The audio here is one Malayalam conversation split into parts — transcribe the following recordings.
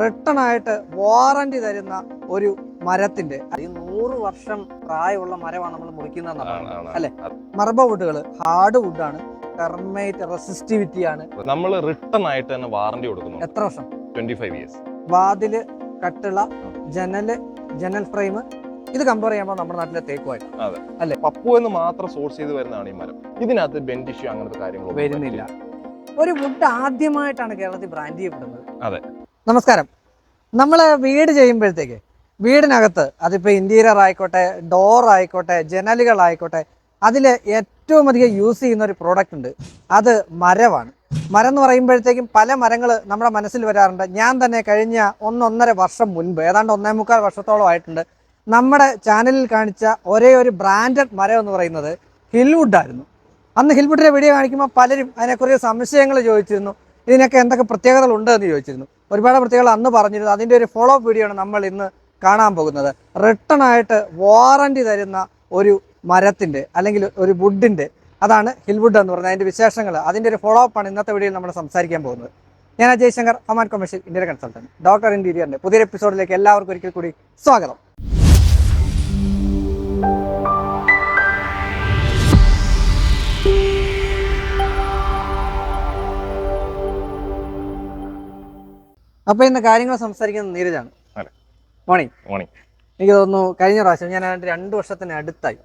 റിട്ടേൺ ആയിട്ട് വാറണ്ടി തരുന്ന ഒരു മരത്തിന്റെ ഈ നൂറ് വർഷം പ്രായമുള്ള മരമാണ് നമ്മൾ മുറിക്കുന്ന. അല്ലെ? മർബ വുഡുകൾ ഹാർഡ് വുഡാണ് ടെർമൈറ്റ് റെസിസ്റ്റിവിറ്റി ആണ് നമ്മൾ റിട്ടേൺ ആയിട്ട് തന്നെ വാറണ്ടി കൊടുക്കുന്നു എത്ര വർഷം? ട്വന്റി ഫൈവ് ഇയേഴ്സ് വാതിൽ കട്ടിള ജനൽ ജനൽ ഫ്രെയിം ഇത് കമ്പയർ ചെയ്യുമ്പോൾ നമ്മുടെ നാട്ടിലെ തേക്കുമായിട്ട് അല്ലെ? പപ്പു എന്ന് മാത്രം സോഴ്സ് ചെയ്ത് വരുന്നതാണ് ഈ മരം. ഇതിനകത്ത് ബെൻഡിഷ്യൂ അങ്ങനത്തെ കാര്യങ്ങൾ വരുന്നില്ല. ഒരു വുഡ് ആദ്യമായിട്ടാണ് കേരളത്തിൽ ബ്രാൻഡ് ചെയ്യപ്പെടുന്നത്. അതെ. നമസ്കാരം. നമ്മൾ വീട് ചെയ്യുമ്പോഴത്തേക്ക് വീടിനകത്ത് അതിപ്പോൾ ഇന്റീരിയർ ആയിക്കോട്ടെ ഡോർ ആയിക്കോട്ടെ ജനലുകളായിക്കോട്ടെ അതിൽ ഏറ്റവും അധികം യൂസ് ചെയ്യുന്ന ഒരു പ്രോഡക്റ്റ് ഉണ്ട്. അത് മരമാണ്. മരം എന്ന് പറയുമ്പോഴത്തേക്കും പല മരങ്ങൾ നമ്മുടെ മനസ്സിൽ വരാറുണ്ട്. ഞാൻ തന്നെ കഴിഞ്ഞ ഒന്നൊന്നര വർഷം മുൻപ് ഏതാണ്ട് ഒന്നേ മുക്കാൽ വർഷത്തോളം ആയിട്ടുണ്ട് നമ്മുടെ ചാനലിൽ കാണിച്ച ഒരേ ഒരു ബ്രാൻഡഡ് മരം എന്ന് പറയുന്നത് ഹിൽവുഡ് ആയിരുന്നു. അന്ന് ഹിൽവുഡിന്റെ വീഡിയോ കാണിക്കുമ്പോൾ പലരും അതിനെക്കുറിച്ച് സംശയങ്ങൾ ചോദിച്ചിരുന്നു. ഇതിനൊക്കെ എന്തൊക്കെ പ്രത്യേകതകൾ ഉണ്ട് എന്ന് ചോദിച്ചിരുന്നു. ഒരുപാട് പ്രത്യേകതകൾ അന്ന് പറഞ്ഞിരുന്നു. അതിന്റെ ഒരു ഫോളോ അപ്പ് വീഡിയോ ആണ് നമ്മൾ ഇന്ന് കാണാൻ പോകുന്നത്. റിട്ടേൺ ആയിട്ട് വാറണ്ടി തരുന്ന ഒരു മരത്തിന്റെ അല്ലെങ്കിൽ ഒരു വുഡിന്റെ അതാണ് ഹിൽവുഡ് എന്ന് പറയുന്നത്. അതിന്റെ വിശേഷങ്ങൾ അതിന്റെ ഒരു ഫോളോ അപ്പ് ആണ് ഇന്നത്തെ വീഡിയോയിൽ നമ്മൾ സംസാരിക്കാൻ പോകുന്നത്. ഞാൻ അജയ് ശങ്കർ ഹമാൻ കൊമേഷ്യൽ ഇന്ത്യയുടെ കൺസൾട്ടന്റ് ഡോക്ടർ ഇന്റീരിയറിന്റെ പുതിയൊരു എപ്പിസോഡിലേക്ക് എല്ലാവർക്കും ഒരിക്കൽ കൂടി സ്വാഗതം. അപ്പൊ ഇന്ന് കാര്യങ്ങൾ സംസാരിക്കുന്നത് നീരജാണ്. മോർണിംഗ്. മോർണിംഗ്. എനിക്ക് തോന്നുന്നു കഴിഞ്ഞ പ്രാവശ്യം ഞാൻ അതിന്റെ രണ്ട് വർഷത്തിന് അടുത്തായി.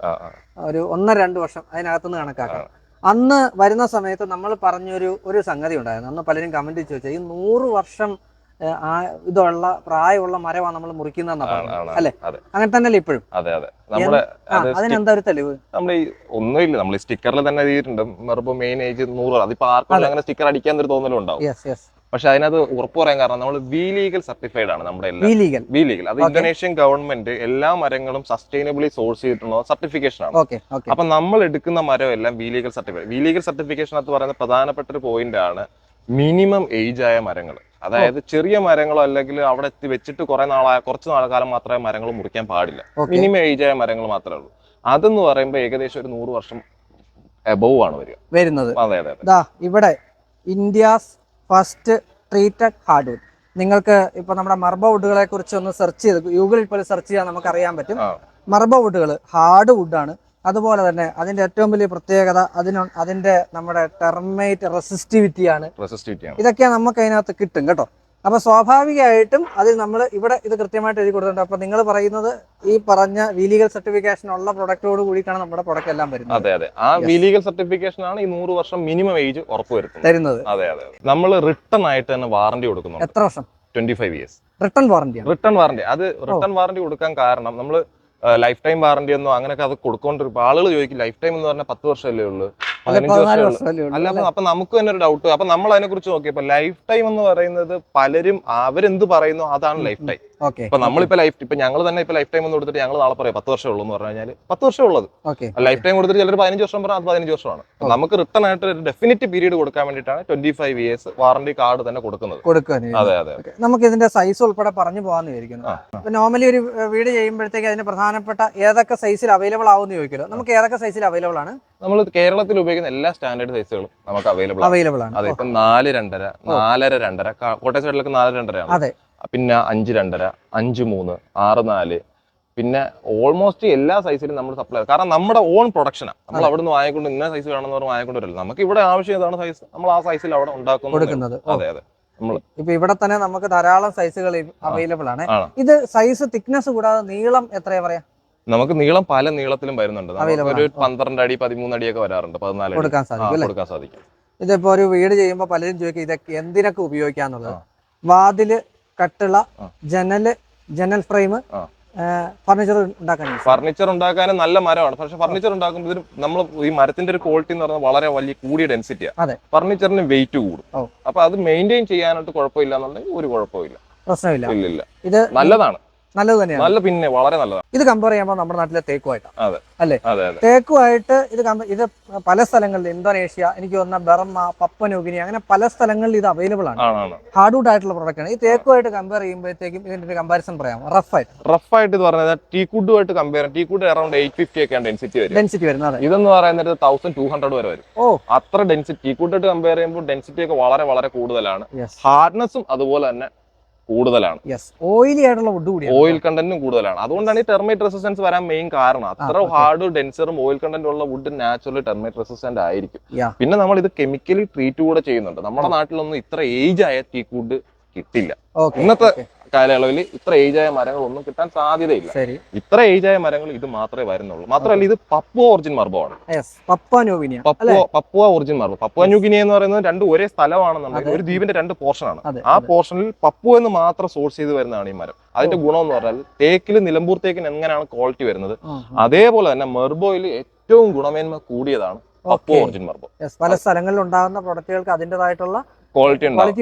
ഒരു ഒന്നര രണ്ട് വർഷം അതിനകത്തുനിന്ന് കണക്കാക്കാം. അന്ന് വരുന്ന സമയത്ത് നമ്മൾ പറഞ്ഞൊരു ഒരു സംഗതി ഉണ്ടായിരുന്നു അന്ന് പലരും കമന്റ് ചോദിച്ചത് ഈ നൂറ് വർഷം ആ ഇതുള്ള പ്രായമുള്ള മരമാണ് നമ്മൾ മുറിക്കുന്നതെന്നാ ആണ്, പറഞ്ഞത് ആണ്. അല്ലെ? അങ്ങനെ തന്നെയല്ലേ ഇപ്പോഴും? അതെ അതെ. നമ്മൾ അതിനെന്താ ഒരു തെളിവ്? നമ്മൾ ഒന്നുമില്ല നമ്മൾ സ്റ്റിക്കറിൽ തന്നെ എഴുതിയിട്ടുണ്ട്. മെറുമ്പോ മെയിൻ ഏജ് നൂറ്. അതിപ്പോ ആർക്കും അങ്ങനെ സ്റ്റിക്കർ അടിക്കാൻ ഒരു തോന്നലും ഉണ്ടാവും. യെസ് യെസ് പക്ഷെ അതിനകത്ത് ഉറപ്പ് പറയാൻ കാരണം നമ്മൾ വി ലീഗൽ സർട്ടിഫൈഡ് ആണ് നമ്മുടെ വി ലീഗൽ അത് ഇന്തോനേഷ്യൻ ഗവൺമെന്റ് എല്ലാ മരങ്ങളും സസ്റ്റൈനബിളി സോഴ്സ് ചെയ്തിട്ടുള്ള സർട്ടിഫിക്കേഷൻ ആണ്. അപ്പൊ നമ്മൾ എടുക്കുന്ന മരം എല്ലാം V legal certified V legal certification അത് പറയുന്ന പ്രധാനപ്പെട്ട ഒരു പോയിന്റ് ആണ് മിനിമം ഏജ് ആയ മരങ്ങൾ അതായത് ചെറിയ മരങ്ങളോ അല്ലെങ്കിൽ അവിടെ എത്തി വെച്ചിട്ട് കുറെ നാളായ കുറച്ച് നാളക്കാലം മാത്രമേ മരങ്ങൾ മുറിക്കാൻ പാടില്ല. മിനിമം ഏജ് ആയ മരങ്ങൾ മാത്രമേ ഉള്ളൂ. അതെന്ന് പറയുമ്പോൾ ഏകദേശം ഒരു നൂറ് വർഷം എബവ് ആണ് വരിക. വരുന്നത്. അതെ അതെ ഇവിടെ ഇന്ത്യാസ് ഫസ്റ്റ് ട്രീറ്റഡ് ഹാർഡ്വുഡ് നിങ്ങൾക്ക് ഇപ്പൊ നമ്മുടെ മർബ വുഡുകളെ കുറിച്ച് ഒന്ന് സെർച്ച് ചെയ്ത് ഗൂഗിളിൽ പോലും സെർച്ച് ചെയ്താൽ നമുക്ക് അറിയാൻ പറ്റും. മർബ വുഡുകൾ ഹാർഡ് വുഡാണ്. അതുപോലെ തന്നെ അതിന്റെ ഏറ്റവും വലിയ പ്രത്യേകത അതിന് അതിന്റെ നമ്മുടെ ടെർമൈറ്റ് റെസിസ്റ്റിവിറ്റി ആണ്. ഇതൊക്കെ നമുക്ക് അതിനകത്ത് കിട്ടും കേട്ടോ. അപ്പൊ സ്വാഭാവികമായിട്ടും അതിൽ നമ്മൾ ഇവിടെ ഇത് കൃത്യമായിട്ട് എഴുതി കൊടുത്തിട്ടുണ്ട്. അപ്പൊ നിങ്ങൾ പറയുന്നത് ഈ പറഞ്ഞ വിലീഗൽ സർട്ടിഫിക്കേഷൻ ഉള്ള പ്രൊഡക്റ്റോട് കൂടിയാണ് നമ്മുടെ പ്രൊഡക്റ്റ് എല്ലാം വരുന്നത്. അതെ അതെ. ആ വിലീഗൽ ലീഗൽ സർട്ടിഫിക്കേഷൻ ആണ് ഈ നൂറ് വർഷം മിനിമം ഏജ് ഉറപ്പുവരുത്തുന്നത്. തരുന്നത്. അതെ അതെ അതെ. നമ്മൾ റിട്ടേൺ ആയിട്ട് തന്നെ വാറണ്ടി കൊടുക്കുന്നു എത്ര വർഷം? Twenty five years return warranty return warranty അത് റിട്ടേൺ വാറണ്ടി കൊടുക്കാൻ കാരണം നമ്മൾ ലൈഫ് ടൈം വാറന്റി ഒന്നും അങ്ങനെയൊക്കെ അത് കൊടുക്കൊണ്ടിരിക്കും ആളുകൾ ചോദിക്കും ലൈഫ് ടൈം എന്ന് പറഞ്ഞാൽ പത്ത് വർഷമല്ലേ ഉള്ളൂ? പതിനഞ്ച് വർഷമല്ലേ അല്ല അപ്പൊ നമുക്ക് തന്നെ ഒരു ഡൗട്ട് അപ്പൊ നമ്മൾ അതിനെ കുറിച്ച് നോക്കിയപ്പോ ലൈഫ് ടൈം എന്ന് പറയുന്നത് പലരും അവരെന്ത് പറയുന്നു? അതാണ് ലൈഫ് ടൈം ഇപ്പൊ നമ്മളിപ്പോ ലൈഫ് ഇപ്പൊ ഞങ്ങൾ തന്നെ ഇപ്പൊ ലൈഫ് ടൈം എന്ന് കൊടുത്തിട്ട് ഞങ്ങൾ നാളെ പറയാം പത്ത് വർഷം ഉള്ളൂ എന്ന് പറഞ്ഞു കഴിഞ്ഞാൽ പത്ത് വർഷം ഉള്ളത് ലൈഫ് ടൈം കൊടുത്തിട്ട് ചിലർ പതിനഞ്ച് വർഷം പറഞ്ഞാൽ അത് പതിനഞ്ച് വർഷമാണ്. നമുക്ക് റിട്ടേൺ ആയിട്ട് ഒരു ഡെഫിനറ്റ് പീരീഡ് കൊടുക്കാൻ വേണ്ടിയിട്ടാണ് twenty five years warranty card തന്നെ കൊടുക്കുന്നത്. അതെ അതെ. നമുക്ക് ഇതിന്റെ സൈസ് ഉൾപ്പെടെ പറഞ്ഞു പോകാന്ന് വിചാരിക്കുന്നു. നോർമലി ഒരു വീട് ചെയ്യുമ്പോഴത്തേക്ക് അതിന് പ്രധാനപ്പെട്ട ഏതൊക്കെ സൈസിൽ അവൈലബിൾ ആവുമെന്ന് ചോദിക്കുമല്ലോ നമുക്ക് ഏതൊക്കെ സൈസിൽ അവൈലബിൾ ആണ്? നമ്മൾ കേരളത്തിൽ ഉപയോഗിക്കുന്ന എല്ലാ സ്റ്റാൻഡേർഡ് സൈസുകളും നമുക്ക് അവൈലബിൾ ആണ്. അവൈലബിൾ ആണ്. അതെ ഇപ്പൊ നാല് രണ്ടര നാലര രണ്ടര കോട്ടയം സൈഡിലൊക്കെ നാല് രണ്ടരയാണ്. അതെ. പിന്നെ അഞ്ച് രണ്ടര അഞ്ച് മൂന്ന് ആറ് നാല്. പിന്നെ ഓൾമോസ്റ്റ് എല്ലാ സൈസിലും നമ്മൾ സപ്ലൈ കാരണം നമ്മുടെ ഓൺ പ്രൊഡക്ഷനാണ് നമ്മൾ അവിടെ നിന്ന് വാങ്ങിക്കൊണ്ട് ഇന്ന സൈസ് വേണമെന്ന് പറഞ്ഞ് വാങ്ങിക്കൊണ്ട് വരില്ല. നമുക്ക് ഇവിടെ ആവശ്യം ഏതാണ് സൈസ് നമ്മൾ ആ സൈസിൽ അവിടെ ഉണ്ടാക്കുന്നത് അതെ അതെ. ഇപ്പൊ ഇവിടെ തന്നെ നമുക്ക് ധാരാളം സൈസുകൾ അവൈലബിൾ ആണ്. ഇത് സൈസ് തിക്നെസ് കൂടാതെ നീളം എത്രയാ പറയാ? നമുക്ക് നീളം പല നീളത്തിലും വരുന്നുണ്ട്. ഒരു. പന്ത്രണ്ട് അടി പതിമൂന്ന് അടിയൊക്കെ വരാറുണ്ട്. പതിനാല് കൊടുക്കാൻ സാധിക്കും കൊടുക്കാൻ സാധിക്കും. ഇതിപ്പോ ഒരു വീട് ചെയ്യുമ്പോൾ പലരും ചോദിക്കും ഇതൊക്കെ എന്തിനൊക്കെ ഉപയോഗിക്കാന്നുള്ളത്? വാതിൽ കട്ടിള. ജനൽ ജനൽ ഫ്രെയിം ഫർണിച്ചർ ഉണ്ടാക്കാൻ ഫർണിച്ചർ ഉണ്ടാക്കാനും നല്ല മരമാണ്. പക്ഷെ ഫർണിച്ചർ ഉണ്ടാക്കുമ്പോൾ നമ്മൾ ഈ മരത്തിന്റെ ഒരു ക്വാളിറ്റി എന്ന് പറഞ്ഞാൽ വളരെ വലിയ കൂടിയ ഡെൻസിറ്റിയാണ് അതെ. ഫർണിച്ചറിന് വെയിറ്റ് കൂടും. അപ്പൊ അത് മെയിന്റെയിൻ ചെയ്യാനായിട്ട് കുഴപ്പമില്ല എന്നുണ്ടെങ്കിൽ ഒരു കുഴപ്പമില്ല പ്രശ്നമില്ല. ഇത് നല്ലതാണ്. നല്ലത് തന്നെയാണ്. നല്ല പിന്നെ വളരെ നല്ലതാണ് ഇത് കമ്പയർ ചെയ്യുമ്പോൾ നമ്മുടെ നാട്ടിലെ തേക്കുമായിട്ടാണ് അതെ. അല്ലേ? തേക്കു ആയിട്ട് തേക്കുമായിട്ട് ഇത് ഇത് പല സ്ഥലങ്ങളിൽ ഇന്തോനേഷ്യ എനിക്ക് വന്ന ബർമ പപ്പനുഗിനി അങ്ങനെ പല സ്ഥലങ്ങളിൽ ഇത് അവൈലബിൾ ആണ്. ഹാർഡ്വുഡ് ആയിട്ടുള്ള പ്രൊഡക്റ്റ് ആണ്. ഈ തേക്കുമായിട്ട് കമ്പയർ ചെയ്യുമ്പോഴത്തേക്കും ഇതിന്റെ ഒരു കമ്പാരിസൺ പറയാം. റഫ് ആയിട്ട്. റഫ് ആയിട്ട് ഇത് പറഞ്ഞാൽ ടീക്കുഡുമായിട്ട് compare teakwood around eight fifty ഒക്കെയാണ് ഡെൻസിറ്റി വരും ഡെൻസിറ്റി വരുന്നത് ഇതെന്ന് പറയുന്നത് തൗസൻഡ് ടു ഹൺഡ്രഡ് വരെ വരും. ഓ. അത്ര ഡെൻസിറ്റി ടീക്കുഡായിട്ട് കമ്പയർ ചെയ്യുമ്പോൾ ഡെൻസിറ്റി ഒക്കെ വളരെ വളരെ കൂടുതലാണ്. ഹാർഡ്നെസ്സും അതുപോലെ തന്നെ കൂടുതലാണ്. ഓയിലി ആയിട്ടുള്ള വുഡ് കൂടിയാണ് ഓയിൽ കണ്ടന്റും കൂടുതലാണ്. അതുകൊണ്ടാണ് ഈ ടെർമൈറ്റ് റെസിസ്റ്റൻസ് വരാൻ മെയിൻ കാരണം. അത്ര ഹാർഡ് ഡെൻസറും ഓയിൽ കണ്ടന്റും ഉള്ള വുഡ് നാച്ചുറലി ടെർമൈറ്റ് റെസിസ്റ്റന്റ് ആയിരിക്കും. പിന്നെ നമ്മൾ ഇത് കെമിക്കലി ട്രീറ്റ് കൂടെ ചെയ്യുന്നുണ്ട്. നമ്മുടെ നാട്ടിലൊന്നും ഇത്ര ഏജ് ആയ ടീ വുഡ് കിട്ടില്ല. ഇന്നത്തെ കാലയളവിൽ ഇത്ര ഏജ് ആയ മരങ്ങൾ ഒന്നും കിട്ടാൻ സാധ്യതയില്ല. ഇത്ര ഏജ് ആയ മരങ്ങൾ ഇത് മാത്രമേ വരുന്നുള്ളൂ. മാത്രമല്ല ഇത് പപ്പുവ ഒറിജിൻ യെസ് പപ്പ Papua Papua origin merbau Papua New Guinea എന്ന് പറയുന്നത് രണ്ട് ഒരേ സ്ഥലമാണെന്നുണ്ടെങ്കിൽ. ഒരു ദ്വീപിന്റെ രണ്ട് പോർഷൻ ആണ്. ആ പോർഷനിൽ പപ്പു എന്ന് മാത്രം സോഴ്സ് ചെയ്ത് വരുന്നതാണ് ഈ മരം. അതിന്റെ ഗുണം എന്ന് പറഞ്ഞാൽ തേക്കിൽ നിലമ്പൂർ തേക്കിന് എങ്ങനെയാണ് ക്വാളിറ്റി വരുന്നത്. അതേപോലെ തന്നെ മെർബോയിൽ ഏറ്റവും ഗുണമേന്മ കൂടിയതാണ് പപ്പു Okay. ഒറിജിൻ മർബോ പല സ്ഥലങ്ങളിൽ ഉണ്ടാകുന്ന പ്രൊഡക്റ്റുകൾക്ക് അതിന്റെതായിട്ടുള്ള ക്വാളിറ്റി ഉണ്ടാവും.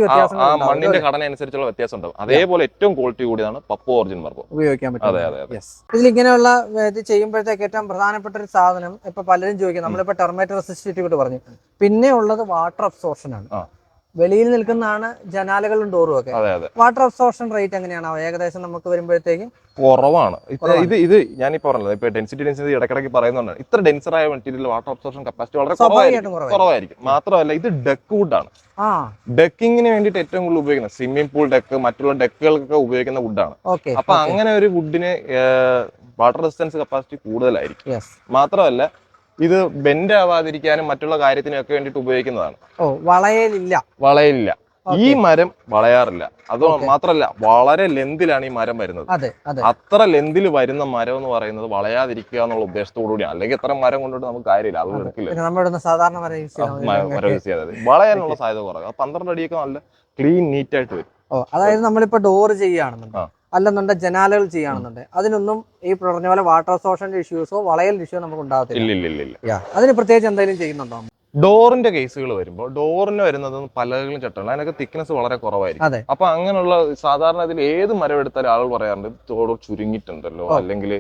ആ-. മണ്ണിന്റെ ഘടന അനുസരിച്ചുള്ള വ്യത്യാസം ഉണ്ടാവും അതേപോലെ ഏറ്റവും ക്വാളിറ്റി കൂടിയതാണ് പപ്പു ഓറിജിൻ വർക്കും ഉപയോഗിക്കാൻ പറ്റും അതെ, അതെ, ഇതിൽ ഇങ്ങനെയുള്ള ഇത് ചെയ്യുമ്പോഴത്തേക്ക് ഏറ്റവും പ്രധാനപ്പെട്ട ഒരു സാധനം ഇപ്പൊ പലരും ചോദിക്കും. നമ്മളിപ്പോ ടെർമേറ്റ് റെസിസ്റ്റീവ് പറഞ്ഞു. പിന്നെ ഉള്ളത് വാട്ടർ അബ്സോർഷൻ ആണ്. വെളിയിൽ നിൽക്കുന്നതാണ് ജനാലകളും ഡോറും ഒക്കെ. വാട്ടർ അബ്സോർഷൻ റേറ്റ് എങ്ങനെയാണ്? ഏകദേശം നമുക്ക് വരുമ്പോഴത്തേക്കും കുറവാണ്. ഇത്. ഇത് ഞാൻ ഞാനിപ്പോ പറഞ്ഞത് ഇപ്പൊ ഡെൻസിറ്റി ഡെൻസിറ്റി ഇടക്കിടക്ക് പറയുന്നുണ്ട്. ഇത്ര ഡെൻസർ ആയ മെറ്റീരിയൽ വാട്ടർ അബ്സോർഷൻ കപ്പാസിറ്റി വളരെ കുറവായിരിക്കും. മാത്രമല്ല ഇത് ഡെക്ക് വുഡാണ് ആണ്. ഡെക്കിങ്ങിന് വേണ്ടിയിട്ട് ഏറ്റവും കൂടുതൽ ഉപയോഗിക്കുന്നത് സ്വിമ്മിംഗ് പൂൾ ഡെക്ക് മറ്റുള്ള ഡെക്കുകൾക്കൊക്കെ ഉപയോഗിക്കുന്ന വുഡാണ് അപ്പൊ അങ്ങനെ ഒരു വുഡിന് വാട്ടർ റെസിസ്റ്റൻസ് കപ്പാസിറ്റി കൂടുതലായിരിക്കും. മാത്രമല്ല ഇത് ബെൻഡ് ആവാതിരിക്കാനും മറ്റുള്ള കാര്യത്തിനും വേണ്ടിട്ട് ഉപയോഗിക്കുന്നതാണ്. ഓ വളയലില്ല. വളയലില്ല. ഈ മരം വളയാറില്ല. അത്. മാത്രല്ല വളരെ ലെന്തിലാണ് ഈ മരം വരുന്നത്. അതെ അതെ. അത്ര ലെന്തിൽ വരുന്ന മരം എന്ന് പറയുന്നത് വളയാതിരിക്കുക എന്നുള്ള ഉദ്ദേശത്തോടു കൂടിയാണ്. അല്ലെങ്കിൽ എത്ര മരം കൊണ്ടിട്ട് നമുക്ക് കാര്യമില്ല. അത് എടുക്കില്ല സാധാരണ മരം യൂസ് ചെയ്യാതെ വളയാനുള്ള സാധ്യത കുറവ്. അത് പന്ത്രണ്ട് അടിയൊക്കെ നല്ല ക്ലീൻ നീറ്റ് ആയിട്ട് വരും. അതായത് നമ്മളിപ്പോ ഡോർ ചെയ്യുകയാണെന്നുണ്ട് ആ. അല്ലെന്നുണ്ടെങ്കിൽ ജനാലകൾ ചെയ്യുകയാണെന്നുണ്ട്. അതിനൊന്നും ഈ പറഞ്ഞ പോലെ വാട്ടർ സോഷന്റെ ഇഷ്യൂസോ വളയൽ ഇഷ്യൂസോ നമുക്ക് ഉണ്ടാകത്തില്ല. അതിന് പ്രത്യേകിച്ച് എന്തെങ്കിലും ചെയ്യുന്നുണ്ടോ? ഡോറിന്റെ കേസുകൾ വരുമ്പോൾ ഡോറിന് വരുന്നത് പലകളും ചട്ടങ്ങൾ അതിനൊക്കെ തിക്നെസ് വളരെ കുറവായിരിക്കും. അപ്പൊ അങ്ങനെയുള്ള സാധാരണ ഇതിൽ ഏത് മരം എടുത്താലും ആളുകൾ പറയാറുണ്ട് തോട് ചുരുങ്ങിയിട്ടുണ്ടല്ലോ അല്ലെങ്കിൽ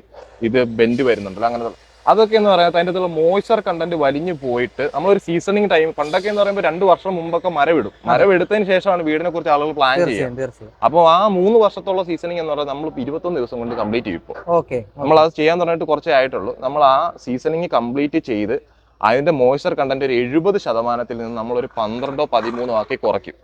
ഇത് ബെൻഡ് വരുന്നുണ്ടല്ലോ അങ്ങനെ അതൊക്കെ എന്ന് പറയുന്നത് അതിന്റെ അകത്തുള്ള മോയ്സ്ചർ കണ്ടന്റ് വലിഞ്ഞു പോയിട്ട് നമ്മളൊരു സീസണിങ് ടൈം പണ്ടൊക്കെ എന്ന് പറയുമ്പോൾ രണ്ട് വർഷം മുമ്പൊക്കെ മരവിടും. മരവെടുത്തതിന് ശേഷമാണ് വീടിനെ കുറിച്ച് ആളുകൾ പ്ലാൻ ചെയ്യുക. അപ്പോൾ ആ മൂന്ന് വർഷത്തോളം സീസണിങ് എന്ന് പറയുന്നത് നമ്മൾ ഇരുപത്തൊന്ന് ദിവസം കൊണ്ട് കംപ്ലീറ്റ് ചെയ്യും ഇപ്പോൾ. നമ്മൾ അത് ചെയ്യാൻ തുടങ്ങിയിട്ട് കുറച്ചേ ആയിട്ടുള്ളൂ. നമ്മൾ ആ സീസണിങ് കംപ്ലീറ്റ് ചെയ്ത് അതിന്റെ മോയ്സ്ചർ കണ്ടന്റ് ഒരു എഴുപത് ശതമാനത്തിൽ നിന്ന് നമ്മൾ ഒരു പന്ത്രണ്ടോ പതിമൂന്നോ ആക്കി കുറയ്ക്കും.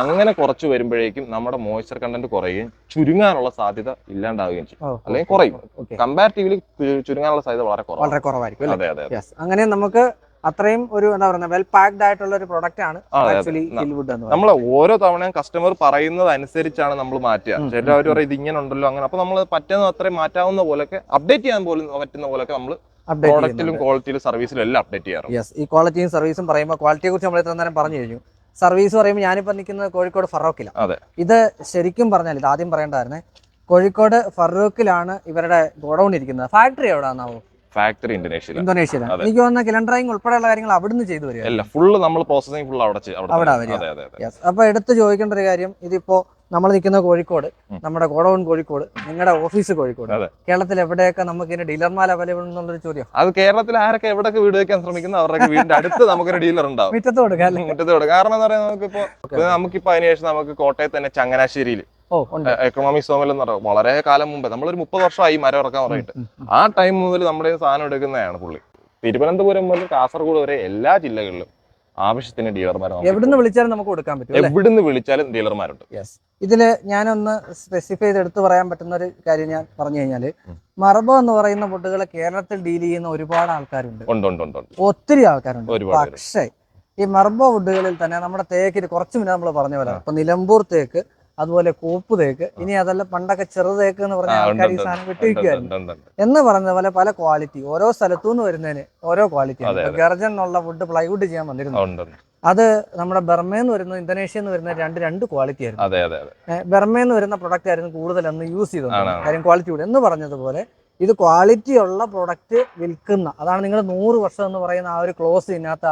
അങ്ങനെ കുറച്ച് വരുമ്പോഴേക്കും നമ്മുടെ മോയ്സ്ചർ കണ്ടന്റ് കുറയുകയും ചുരുങ്ങാനുള്ള സാധ്യത ഇല്ലാണ്ടാവുകയും ചെയ്യും. അല്ലെങ്കിൽ കുറയും. കമ്പാരിറ്റീവ്ലി ചുരുങ്ങാനുള്ള സാധ്യത വളരെ വളരെ കുറവായിരിക്കും അതെ അതെ അങ്ങനെ നമുക്ക് അത്രയും ഒരു എന്താ പറയുക വെൽ പാക്ഡ് ആയിട്ടുള്ള ഒരു പ്രൊഡക്റ്റ് ആണ്. ആക്ച്വലി ഹിൽവുഡ് എന്ന് നമ്മൾ ഓരോ തവണയും കസ്റ്റമർ പറയുന്നത് അനുസരിച്ചാണ് നമ്മൾ മാറ്റുക. ഉം, ചില അവർ പറയും ഇത് ഇങ്ങനെ ഉണ്ടല്ലോ അങ്ങനെ. അപ്പൊ നമ്മൾ പറ്റുന്ന അത്രയും മാറ്റാവുന്ന പോലൊക്കെ അപ്ഡേറ്റ് ചെയ്യാൻ പോലും പറ്റുന്ന പോലൊക്കെ നമ്മൾ പ്രോഡക്റ്റിലും ക്വാളിറ്റിയിലും സർവീസിലും എല്ലാം അപ്ഡേറ്റ് ചെയ്യാറുണ്ട്. യെസ് ഈ ക്വാളിറ്റിയും സർവീസും പറയുമ്പോൾ ക്വാളിറ്റിയെ കുറിച്ച് നമ്മൾ ഇത്ര നേരം പറഞ്ഞു കഴിഞ്ഞു. സർവീസ് പറയുമ്പോൾ ഞാനിപ്പോൾ നിൽക്കുന്നത് കോഴിക്കോട് ഫറോക്കിലാണ് അതെ. ഇത് ശരിക്കും പറഞ്ഞാൽ ഇത് ആദ്യം പറയേണ്ടതായിരുന്നേ കോഴിക്കോട് ഫറൂഖിലാണ് ഇവരുടെ ഗോഡൌൺ ഇരിക്കുന്നത്. ഫാക്ടറി എവിടെയാണാവോ ഫാക്ടറി ഇന്തോനേഷ്യ ഇന്തോനേഷ്യ. എനിക്ക് തോന്നുന്ന കിലണ്ടറിങ് ഉൾപ്പെടെയുള്ള കാര്യങ്ങൾ അവിടുന്ന് ചെയ്തു വരിക അല്ല ഫുള്ള് നമ്മൾ പ്രോസസിങ് ഫുൾ അവിടെ. അവിടെ വരിക. അപ്പൊ എടുത്ത് ചോദിക്കേണ്ട ഒരു കാര്യം ഇതിപ്പോ നമ്മൾ നിൽക്കുന്ന കോഴിക്കോട് നമ്മുടെ ഗോഡൌൺ കോഴിക്കോട് നിങ്ങളുടെ ഓഫീസ് കോഴിക്കോട്. കേരളത്തിൽ എവിടെയൊക്കെ നമുക്ക് ഇതിന് ഡീലർമാർ അവൈലബിൾ എന്നുള്ളൊരു ചോദ്യം? അത് കേരളത്തിൽ ആരൊക്കെ എവിടെയൊക്കെ വീട് വെക്കാൻ ശ്രമിക്കുന്നു അവരുടെ വീടിന്റെ അടുത്ത് നമുക്കൊരു ഡീലർ ഉണ്ടാവും. മുറ്റത്ത് കൊടുക്കാം മുറ്റത്ത് കൊടുക്കും. കാരണം എന്ന് പറയുന്നത് നമുക്കിപ്പോ ഇപ്പൊ നമുക്കിപ്പോ അതിനുശേഷം നമുക്ക് കോട്ടയത്ത് തന്നെ ചങ്ങനാശ്ശേരിയിൽ എക്കണോമിക് സോമിൽ എന്ന് പറയുമ്പോൾ വളരെ കാലം മുമ്പ് നമ്മളൊരു മുപ്പത് വർഷമായി മരം ഇറക്കാൻ ഉം. ആ ടൈം മുതൽ നമ്മുടെ സാധനം എടുക്കുന്നതാണ് പുള്ളി. തിരുവനന്തപുരം മുതൽ കാസർഗോഡ് വരെ എല്ലാ ജില്ലകളിലും ആവശ്യത്തിന് ഡീലർമാർ എവിടുന്ന് വിളിച്ചാലും നമുക്ക് കൊടുക്കാൻ പറ്റും എവിടുന്ന് വിളിച്ചാലും ഡീലർമാരുണ്ട്. യെസ് ഇതിൽ ഞാനൊന്ന് സ്പെസിഫൈ ചെയ്ത് എടുത്തു പറയാൻ പറ്റുന്ന ഒരു കാര്യം ഞാൻ പറഞ്ഞു കഴിഞ്ഞാൽ ഉം. മർബോ എന്ന് പറയുന്ന ഫുഡുകളെ കേരളത്തിൽ ഡീൽ ചെയ്യുന്ന ഒരുപാട് ആൾക്കാരുണ്ട്. ഒത്തിരി ആൾക്കാരുണ്ട്. പക്ഷേ ഈ മർബോ വുഡുകളിൽ തന്നെ നമ്മുടെ തേക്കിന് കുറച്ച് മുന്നേ നമ്മൾ പറഞ്ഞ പോലെ ഇപ്പൊ നിലമ്പൂർ തേക്ക് അതുപോലെ കൂപ്പ് തേക്ക്. ഇനി അതല്ല പണ്ടൊക്കെ ചെറുതേക്ക് എന്ന് പറഞ്ഞ ആൾക്കാർ ഈ സാധനം ഉണ്ട്. എന്ന് പറഞ്ഞ പോലെ പല ക്വാളിറ്റി ഓരോ സ്ഥലത്തു നിന്ന് വരുന്നതിന് ഓരോ ക്വാളിറ്റി. ഗർജൻ ഉള്ള വുഡ് പ്ലൈവുഡ് ചെയ്യാൻ വന്നിരുന്നു. അത് നമ്മുടെ ബർമയെന്ന് വരുന്ന ഇന്തോനേഷ്യയിൽ നിന്ന് വരുന്ന രണ്ട് രണ്ട് ക്വാളിറ്റി ആയിരുന്നു. നിന്ന് വരുന്ന പ്രൊഡക്റ്റ് ആയിരുന്നു കൂടുതൽ അന്ന് യൂസ് ചെയ്തത്. കാര്യം ക്വാളിറ്റി കൂടെ. എന്ന് പറഞ്ഞതുപോലെ ഇത് ക്വാളിറ്റി ഉള്ള പ്രൊഡക്റ്റ് വിൽക്കുന്ന അതാണ് നിങ്ങൾ നൂറ് വർഷം എന്ന് പറയുന്ന ആ ഒരു ക്ലോസ് ഇതിനകത്ത്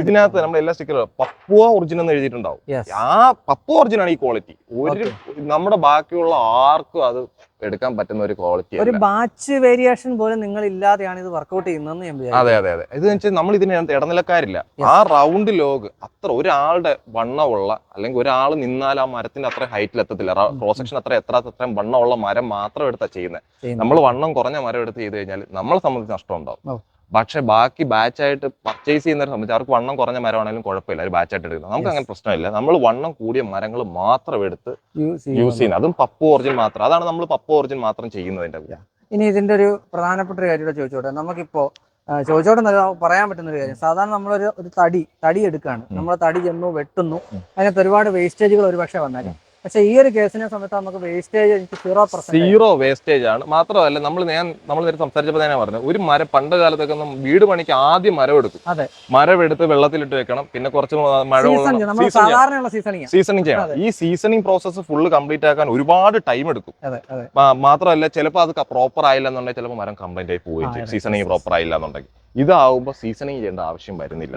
ഇതിനകത്ത് നമ്മുടെ എല്ലാ സ്റ്റിക്കറും പപ്പുവ ഒറിജിനൽ എന്ന് എഴുതിയിട്ടുണ്ടാവും. ആ പപ്പുവ ഒറിജിനാണ് ഈ ക്വാളിറ്റി ഒരു നമ്മുടെ ബാക്കിയുള്ള ആർക്കും അത് എടുക്കാൻ പറ്റുന്ന ഒരു ക്വാളിറ്റി ഒരു ബാച്ച് വേരിയേഷൻ പോലെ നിങ്ങൾ ഇല്ലാതെയാണ് ഇത് വർക്ക്ഔട്ട് ചെയ്യുന്നതെന്ന് ഞാൻ അതെ അതെ അതെ. ഇത് വെച്ചാൽ നമ്മൾ ഇതിന് ഇടനിലക്കാരില്ല. ആ റൗണ്ട് ലോഗ് അത്ര ഒരാളുടെ വണ്ണമുള്ള അല്ലെങ്കിൽ ഒരാൾ നിന്നാൽ ആ മരത്തിന്റെ അത്ര ഹൈറ്റിൽ എത്തത്തില്ല. ക്രോസ് സെക്ഷൻ അത്ര എത്ര അത്രയും വണ്ണമുള്ള മരം മാത്രം എടുത്താ ചെയ്യുന്നത്. നമ്മൾ വണ്ണം കുറഞ്ഞ മരം എടുത്ത് ചെയ്ത് കഴിഞ്ഞാൽ നമ്മളെ സംബന്ധിച്ച് നഷ്ടം ഉണ്ടാവും. പക്ഷെ ബാക്കി ബാച്ചായിട്ട് പർച്ചേസ് ചെയ്യുന്നവരെ സംബന്ധിച്ച് അവർക്ക് വണ്ണം കുറഞ്ഞ മരമാണെങ്കിലും കുഴപ്പമില്ല. ഒരു ബാച്ചായിട്ട് എടുക്കുന്നത്. നമുക്ക് അങ്ങനെ പ്രശ്നമില്ല. നമ്മൾ വണ്ണം കൂടിയ മരങ്ങൾ മാത്രം എടുത്ത് യൂസ് ചെയ്യുന്നത്. അതും പപ്പ് ഓറിജിൻ മാത്രം. അതാണ് നമ്മൾ പപ്പ് ഓറിജിൻ മാത്രം ചെയ്യുന്നതിന്റെ ഇനി ഇതിന്റെ ഒരു പ്രധാനപ്പെട്ട ഒരു കാര്യം ചോദിച്ചോട്ടെ. നമുക്കിപ്പോ ചോദിച്ചോട്ടെ പറയാൻ പറ്റുന്ന ഒരു കാര്യം. സാധാരണ നമ്മളൊരു ഒരു തടി തടി എടുക്കുകയാണ് നമ്മളെ നമ്മൾ തടി ചെന്നു വെട്ടുന്നു. അതിനകത്ത് ഒരുപാട് വേസ്റ്റേജുകൾ ഒരുപക്ഷെ വന്നേക്കാം. പക്ഷെ ഈ ഒരു കേസിനെ സമയത്ത് നമുക്ക് വേസ്റ്റേജ് എനിക്ക് സീറോ സീറോ വേസ്റ്റേജ് ആണ്. മാത്രമല്ല നമ്മൾ ഞാൻ നമ്മൾ നേരെ സംസാരിച്ചപ്പോൾ തന്നെ പറഞ്ഞു ഒരു മരം പണ്ട് കാലത്തൊക്കെ വീട് പണിക്ക് ആദ്യം മരം എടുക്കും. അതെ. മരം എടുത്ത് വെള്ളത്തിലിട്ട് വെക്കണം. പിന്നെ കുറച്ച് മഴ സാധാരണയുള്ള സീസണിങ് സീസണിങ് ചെയ്യണം. ഈ സീസണിങ് പ്രോസസ്സ് ഫുള്ള് കംപ്ലീറ്റ് ആക്കാൻ ഒരുപാട് ടൈം എടുക്കും. മാത്രമല്ല ചിലപ്പോൾ അത് പ്രോപ്പർ ആയില്ല എന്നുണ്ടെങ്കിൽ ചിലപ്പോൾ മരം കംപ്ലൈന്റ് ആയി പോവുകയും ചെയ്യും. സീസണിങ് പ്രോപ്പർ ആയില്ല എന്നുണ്ടെങ്കിൽ ഇതാവുമ്പോൾ സീസണിങ് ചെയ്യേണ്ട ആവശ്യം വരുന്നില്ല.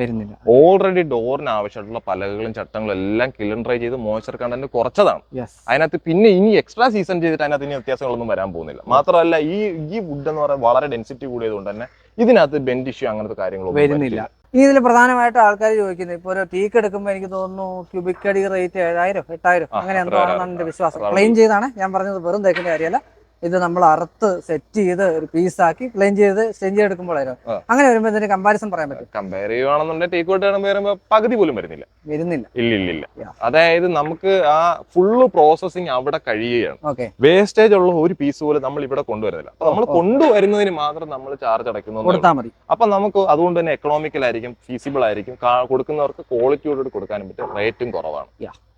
ഓൾറെഡി ഡോറിന് ആവശ്യമായിട്ടുള്ള പലകളും ചട്ടങ്ങളും എല്ലാം കിലൺ ഡ്രൈ ചെയ്ത് മോയ്സ്ചർ കണ്ടന്റ് കുറച്ചതാണ്. അതിനകത്ത് പിന്നെ ഇനി എക്സ്ട്രാ സീസൺ ചെയ്തിട്ട് അതിനകത്ത് ഇനി വ്യത്യാസങ്ങളൊന്നും വരാൻ പോകുന്നില്ല. മാത്രമല്ല ഈ ഈ വുഡ് എന്ന് പറയുന്നത് വളരെ ഡെൻസിറ്റി കൂടിയതുകൊണ്ട് തന്നെ ഇതിനകത്ത് ബെൻഡ് ഇഷ്യൂ അങ്ങനത്തെ കാര്യങ്ങളൊന്നും വരുന്നില്ല. ഇനി ഇതിൽ പ്രധാനമായിട്ട് ആൾക്കാർ ചോദിക്കുന്നത് ഇപ്പോൾ ഒരു ടീക്ക് എടുക്കുമ്പോൾ എനിക്ക് തോന്നുന്നു ക്യൂബിക് അടി റേറ്റ് ഏഴായിരം എട്ടായിരം അങ്ങനെ എന്താണെന്നാണ് എന്റെ വിശ്വാസം. ക്ലെയിം ചെയ്താണ് ഞാൻ പറഞ്ഞത് വെറും തേക്കിന്റെ കാര്യമല്ല. ഇത് നമ്മൾ അറുത്ത് സെറ്റ് ചെയ്ത് ഒരു പീസാക്കി പ്ലെയിൻ ചെയ്ത് സ്റ്റെഞ്ച് എടുക്കുമ്പോഴായിരുന്നു. അങ്ങനെ വരുമ്പോൾ ഇതിന് കമ്പാരിസൺ പറയാൻ പറ്റും. കമ്പയർ ചെയ്യുവാണെന്നുണ്ടെങ്കിൽ ടേക്ക് ഔട്ട് വരുമ്പോൾ പകുതി പോലും വരുന്നില്ല. വരുന്നില്ല. ഇല്ല ഇല്ല ഇല്ല അതായത് നമുക്ക് ആ ഫുള്ള് പ്രോസസ്സിങ് അവിടെ കഴിയുകയാണ്. വേസ്റ്റേജ് ഉള്ള ഒരു പീസ് പോലും നമ്മൾ ഇവിടെ കൊണ്ടുവരുന്നില്ല. അപ്പൊ നമ്മൾ ഓ. കൊണ്ടുവരുന്നതിന് മാത്രം നമ്മൾ ചാർജ് അടയ്ക്കുന്നു കൊടുത്താൽ മതി. അപ്പൊ നമുക്ക് അതുകൊണ്ട് തന്നെ എക്കണോമിക്കൽ ആയിരിക്കും ഫീസിബിൾ ആയിരിക്കും കൊടുക്കുന്നവർക്ക് ക്വാളിറ്റിയോട് കൊടുക്കാനും പറ്റും റേറ്റും കുറവാണ്.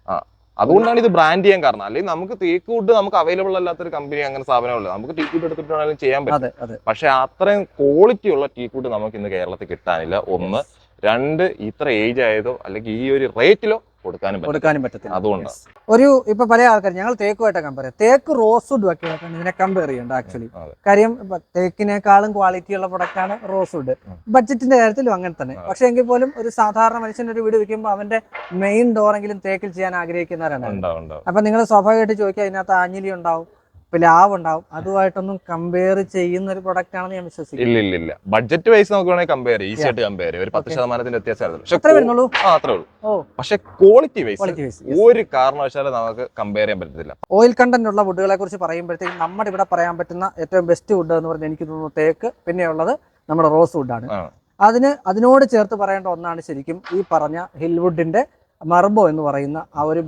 ആ. അതുകൊണ്ടാണ് ഇത് ബ്രാൻഡ് ചെയ്യാൻ കാരണം. അല്ലെങ്കിൽ നമുക്ക് തേക്ക് വുഡ് നമുക്ക് അവൈലബിൾ അല്ലാത്തൊരു കമ്പനി അങ്ങനെ സ്ഥാപനമുള്ളത് നമുക്ക് ടീക്ക് വുഡ് എടുത്തിട്ടാണെങ്കിലും ചെയ്യാൻ പറ്റും. പക്ഷെ അത്രയും ക്വാളിറ്റി ഉള്ള ടീക്ക് വുഡ് നമുക്ക് ഇന്ന് കേരളത്തിൽ കിട്ടാനില്ല. ഒന്ന് രണ്ട് ഇത്ര ഏജ് ആയതോ അല്ലെങ്കിൽ ഈ ഒരു റേറ്റിലോ കൊടുക്കാനും പറ്റും കൊടുക്കാനും പറ്റത്തില്ല. അതുകൊണ്ടാണ്. ഒരു ഇപ്പൊ പല ആൾക്കാർ ഞങ്ങൾ തേക്കുമായിട്ട് കമ്പയർ ചെയ്യാം തേക്ക് റോസ് വുഡ് ഒക്കെ ഇതിനെ കമ്പയർ ചെയ്യുന്നുണ്ട് ആക്ച്വലി കാര്യം തേക്കിനേക്കാളും ക്വാളിറ്റി ഉള്ള പ്രൊഡക്റ്റ് ആണ് റോസ് വുഡ് ബഡ്ജറ്റിന്റെ കാര്യത്തിലും അങ്ങനെ തന്നെ. പക്ഷെ എങ്കിൽ പോലും ഒരു സാധാരണ മനുഷ്യന്റെ ഒരു വീട് വെക്കുമ്പോൾ അവന്റെ മെയിൻ ഡോറെങ്കിലും തേക്കിൽ ചെയ്യാൻ ആഗ്രഹിക്കുന്നവരാണ്. അപ്പൊ നിങ്ങൾ സ്വാഭാവികമായിട്ട് ചോദിക്കുക അതിനകത്ത് ആഞ്ഞിലി ഉണ്ടാവും പ്ലാവ് ഉണ്ടാവും അതുമായിട്ടൊന്നും കമ്പയർ ചെയ്യുന്ന ഒരു പ്രൊഡക്റ്റ് ആണെന്ന് ഞാൻ വിശ്വസിക്കുന്നു. ഇല്ല ഇല്ല ഇല്ല. ബഡ്ജറ്റ് വൈസ് നമുക്ക് വേണമെങ്കിൽ കമ്പയർ ഈസി ആയിട്ട് കമ്പയർ ഒരു പത്ത്. ശതമാനത്തിന്റെ വ്യത്യാസമായിരുന്നു. അത്രേ ഉള്ളൂ. പക്ഷെ ക്വാളിറ്റി വൈസ് ഒരു കാരണവശാലും നമുക്ക് കമ്പയർ ചെയ്യാൻ പറ്റത്തില്ല. ഓയിൽ കണ്ടന്റ് ഉള്ള വുഡുകളെ കുറിച്ച് പറയുമ്പോഴത്തേക്കും നമ്മുടെ ഇവിടെ പറയാൻ പറ്റുന്ന ഏറ്റവും ബെസ്റ്റ് വുഡ് എന്ന് പറഞ്ഞാൽ എനിക്ക് തോന്നുന്നു തേക്ക്. പിന്നെയുള്ളത് നമ്മുടെ റോസ് വുഡാണ്. അതിന് അതിനോട് ചേർത്ത് പറയേണ്ട ഒന്നാണ് ശരിക്കും ഈ പറഞ്ഞ ഹിൽവുഡിന്റെ മർബോ എന്ന് പറയുന്ന ആ ഒരു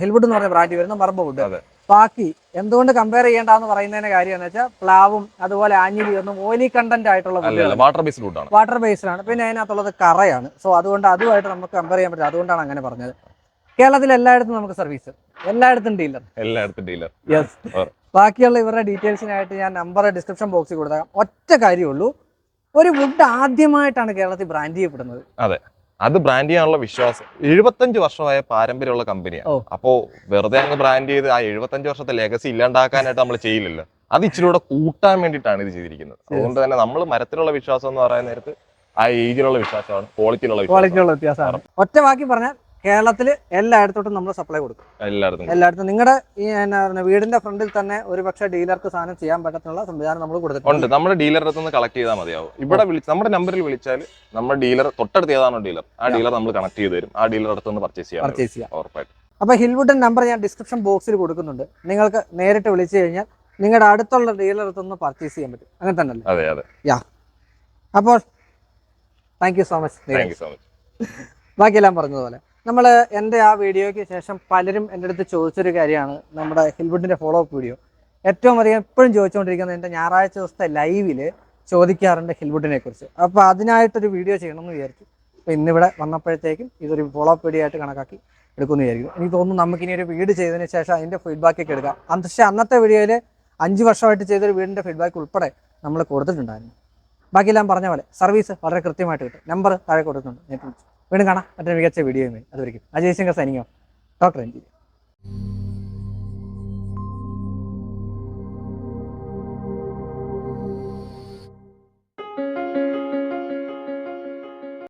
ഹിൽവുഡ് എന്ന് പറഞ്ഞ ബ്രാൻഡ് വരുന്ന മർബോ വുഡ് അതെ. ബാക്കി എന്തുകൊണ്ട് കമ്പയർ ചെയ്യേണ്ടെന്ന് പറയുന്നതിന്റെ കാര്യം എന്ന് വെച്ചാൽ പ്ലാവും അതുപോലെ ആഞ്ഞിലി ഒന്നും ഓയിലി കണ്ടന്റ് ആയിട്ടുള്ള വാട്ടർ ബേസ്ഡ് ഫുഡാണ് വാട്ടർ ബേസ്ഡ് ആണ്. പിന്നെ അതിനകത്തുള്ളത് കറയാണ്. സോ അതുകൊണ്ട് അതുമായിട്ട് നമുക്ക് കമ്പയർ ചെയ്യാൻ പറ്റില്ല. അതുകൊണ്ടാണ് അങ്ങനെ പറഞ്ഞത്. കേരളത്തിൽ എല്ലായിടത്തും നമുക്ക് സർവീസ് എല്ലായിടത്തും ഡീലർ എല്ലായിടത്തും ഡീലർ യെസ് ബാക്കിയുള്ള ഇവരുടെ ഡീറ്റെയിൽസിനായിട്ട് ഞാൻ നമ്പർ ഡിസ്ക്രിപ്ഷൻ ബോക്സിൽ കൊടുത്തേക്കാം. ഒറ്റ കാര്യമുള്ളൂ ഒരു വുഡ് ആദ്യമായിട്ടാണ് കേരളത്തിൽ ബ്രാൻഡ് ചെയ്യപ്പെടുന്നത്. അത്. ബ്രാൻഡ് ചെയ്യാനുള്ള വിശ്വാസം. എഴുപത്തഞ്ച് വർഷമായ പാരമ്പര്യമുള്ള കമ്പനിയാണ് അപ്പോ വെറുതെ അങ്ങ് ബ്രാൻഡ് ചെയ്ത് ആ എഴുപത്തഞ്ച് വർഷത്തെ ലെഗസി ഇല്ലാണ്ടാക്കാനായിട്ട് നമ്മൾ ചെയ്യില്ലല്ലോ. അത് ഇച്ചിരി കൂടെ കൂട്ടാൻ വേണ്ടിയിട്ടാണ് ഇത് ചെയ്തിരിക്കുന്നത്. അതുകൊണ്ട് തന്നെ നമ്മൾ മരത്തിലുള്ള വിശ്വാസം എന്ന് പറയുന്ന നേരത്ത് ആ ഏജിലുള്ള വിശ്വാസമാണ് ക്വാളിറ്റിയിലുള്ള ക്വാളിറ്റിയുള്ള വ്യത്യാസമാണ്. ഒറ്റ വാക്കി പറഞ്ഞാൽ കേരളത്തിൽ എല്ലായിടത്തോട്ടും നമ്മൾ സപ്ലൈ കൊടുക്കും. എല്ലായിടത്തും. എല്ലായിടത്തും. നിങ്ങളുടെ ഈ എന്നാ പറയുക, വീടിന്റെ ഫ്രണ്ടിൽ തന്നെ ഒരു പക്ഷേ ഡീലർക്ക് സാധനം ചെയ്യാൻ പറ്റത്തുള്ള സംവിധാനം നമ്മൾ കൊടുത്തിട്ടുണ്ട്. ഉണ്ട്. നമ്മുടെ ഡീലറുടെ അടുത്ത് കളക്ട് ചെയ്താൽ മതിയാവും. ഇവിടെ വിളിച്ച് നമ്മുടെ നമ്പറിൽ വിളിച്ചാൽ നമ്മുടെ ഡീലർ തൊട്ടടുത്ത് ഏതാണോ ഡീലർ ആ ഡീലർ നമ്മൾ കണക്ട് ചെയ്ത് തരും. ആ ഡീലർ അടുത്ത് നിന്ന് പർച്ചേസ് ചെയ്യാം പർച്ചേസ് ചെയ്യാം. ഉറപ്പായിട്ട്. അപ്പോൾ ഹിൽവുഡിന്റെ നമ്പർ ഞാൻ ഡിസ്ക്രിപ്ഷൻ ബോക്സിൽ കൊടുക്കുന്നുണ്ട്. നിങ്ങൾക്ക് നേരിട്ട് വിളിച്ചു കഴിഞ്ഞാൽ നിങ്ങളുടെ അടുത്തുള്ള ഡീലർ നിന്ന് പർച്ചേസ് ചെയ്യാൻ പറ്റും. അങ്ങനെ തന്നെ അല്ലേ അതെ. യാ അപ്പോൾ thank you so much thank you so much ബാക്കിയെല്ലാം പറഞ്ഞതുപോലെ. നമ്മൾ എന്റെ ആ വീഡിയോയ്ക്ക് ശേഷം പലരും എന്റെ അടുത്ത് ചോദിച്ചൊരു കാര്യമാണ് നമ്മുടെ ഹിൽവുഡിന്റെ ഫോളോ അപ്പ് വീഡിയോ ഏറ്റവും അധികം എപ്പോഴും ചോദിച്ചുകൊണ്ടിരിക്കുന്നത് എന്റെ ഞായറാഴ്ച ദിവസത്തെ ലൈവിൽ ചോദിക്കാറുണ്ട് ഹിൽവുഡിനെ കുറിച്ച്. അപ്പോൾ അതിനായിട്ടൊരു വീഡിയോ ചെയ്യണമെന്ന് വിചാരിച്ചു. അപ്പോൾ ഇന്നിവിടെ വന്നപ്പോഴത്തേക്കും ഇതൊരു ഫോളോ അപ്പ് വീഡിയോ ആയിട്ട് കണക്കാക്കി എടുക്കുമെന്ന് വിചാരിക്കും എനിക്ക് തോന്നുന്നു നമുക്കിനി ഒരു വീട് ചെയ്തതിന് ശേഷം അതിന്റെ ഫീഡ്ബാക്കൊക്കെ എടുക്കാം. പക്ഷെ അന്നത്തെ വീഡിയോയിൽ അഞ്ച് വർഷമായിട്ട് ചെയ്തൊരു വീടിന്റെ ഫീഡ്ബാക്ക് ഉൾപ്പെടെ നമ്മൾ കൊടുത്തിട്ടുണ്ടായിരുന്നു. ബാക്കിയെല്ലാം പറഞ്ഞ പോലെ സർവീസ് വളരെ കൃത്യമായിട്ട് കിട്ടും. നമ്പർ താഴെ കൊടുക്കുന്നുണ്ട് നേരിട്ട് വിളിച്ചു വീണ്ടും കാണാം മറ്റൊരു മികച്ച വീഡിയോയുമായി അതുവരെയും അജയ് ശങ്കർ സൈനിങ്ങോ ഡോക്ടർ എൻ